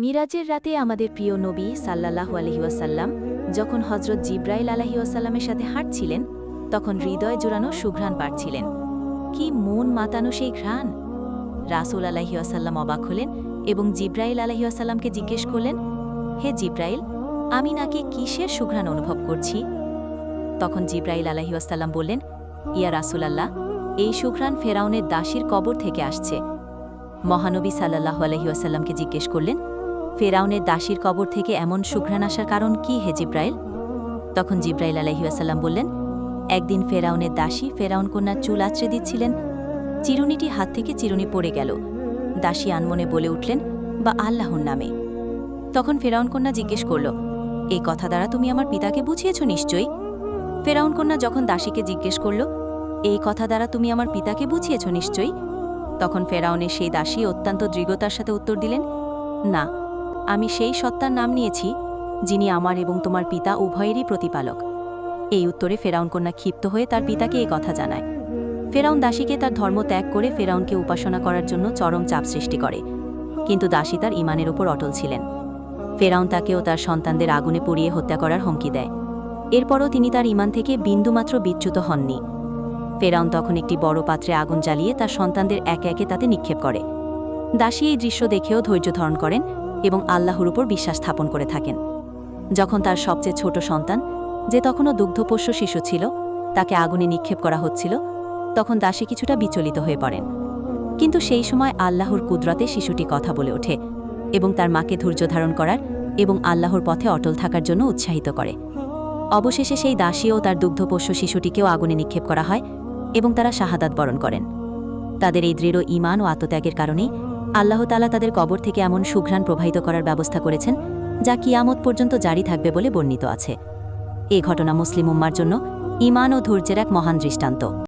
মিরাজের রাতে আমাদের প্রিয় নবী সাল্লাল্লাহু আলহিউসাল্লাম যখন হজরত জিব্রাইল আলহিউসাল্লামের সাথে হাঁটছিলেন, তখন হৃদয় জোড়ানো সুঘ্রাণ পাচ্ছিলেন কি মন মাতানো সেই ঘ্রাণ! রাসুল আলাহিউসাল্লাম অবাক হলেন এবং জিব্রাইল আলহিউসাল্লামকে জিজ্ঞেস করলেন, হে জিব্রাইল, আমি নাকি কিসের সুঘ্রাণ অনুভব করছি? তখন জিব্রাইল আলহিউসাল্লাম বললেন, ইয়া রাসুলাল্লাহ, এই সুঘ্রাণ ফেরাউনের দাসীর কবর থেকে আসছে। মহানবী সাল্লাহ আলহিউসাল্লামকে জিজ্ঞেস করলেন ফেরাউনের দাসীর কবর থেকে এমন সুঘ্রাণ আসার কারণ কি হে জিব্রাইল? তখন জিব্রাইল আলহিউসাল্লাম বললেন, একদিন ফেরাউনের দাসী ফেরাউন কন্যার চুল আছড়ে দিচ্ছিলেন। চিরুনিটি হাত থেকে চিরুনি পড়ে গেল। দাসী আনমনে বলে উঠলেন, বা আল্লাহর নামে। তখন ফেরাউন কন্যা জিজ্ঞেস করল এই কথা দ্বারা তুমি আমার পিতাকে বুঝিয়েছ নিশ্চয়ই? ফেরাউন কন্যা যখন দাসীকে জিজ্ঞেস করল এই কথা দ্বারা তুমি আমার পিতাকে বুঝিয়েছ নিশ্চয়ই? তখন ফেরাউনের সেই দাসী অত্যন্ত দৃঢ়তার সাথে উত্তর দিলেন, না। আমি সেই সত্তার নাম নিয়েছি, যিনি আমার এবং তোমার পিতা উভয়েরই প্রতিপালক। এই উত্তরে ফেরাউন কন্যা ক্ষিপ্ত হয়ে তার পিতাকে এই কথা জানায়। ফেরাউন দাসীকে তার ধর্ম ত্যাগ করে ফেরাউনকে উপাসনা করার জন্য চরম চাপ সৃষ্টি করে। কিন্তু দাসী তার ইমানের ওপর অটল ছিলেন। ফেরাউন তাকেও তার সন্তানদের আগুনে পুড়িয়ে হত্যা করার হুমকি দেয়। এরপরও তিনি তার ইমান থেকে বিন্দুমাত্র বিচ্যুত হননি। ফেরাউন তখন একটি বড় পাত্রে আগুন জ্বালিয়ে তার সন্তানদের একে একে তাতে নিক্ষেপ করে। দাসী এই দৃশ্য দেখেও ধৈর্য ধারণ করেন এবং আল্লাহর উপর বিশ্বাস স্থাপন করে থাকেন। যখন তার সবচেয়ে ছোট সন্তান, যে তখনও দুগ্ধপোষ্য শিশু ছিল, তাকে আগুনে নিক্ষেপ করা হচ্ছিল, তখন দাসী কিছুটা বিচলিত হয়ে পড়েন। কিন্তু সেই সময় আল্লাহর কুদরতে শিশুটি কথা বলে ওঠে এবং তার মাকে ধৈর্য ধারণ করার এবং আল্লাহর পথে অটল থাকার জন্য উৎসাহিত করে। অবশেষে সেই দাসী ও তার দুগ্ধপোষ্য শিশুটিকেও আগুনে নিক্ষেপ করা হয় এবং তারা শাহাদাত বরণ করেন। তাদের এই দৃঢ় ইমান ও আত্মত্যাগের কারণেই আল্লাহ তালা তাদের কবর থেকে এমন সুঘ্রাণ প্রবাহিত করার ব্যবস্থা করেছেন, যা কিয়ামত পর্যন্ত জারি থাকবে বলে বর্ণিত আছে। এ ঘটনা মুসলিম উম্মার জন্য ইমান ও ধৈর্যের এক মহান দৃষ্টান্ত।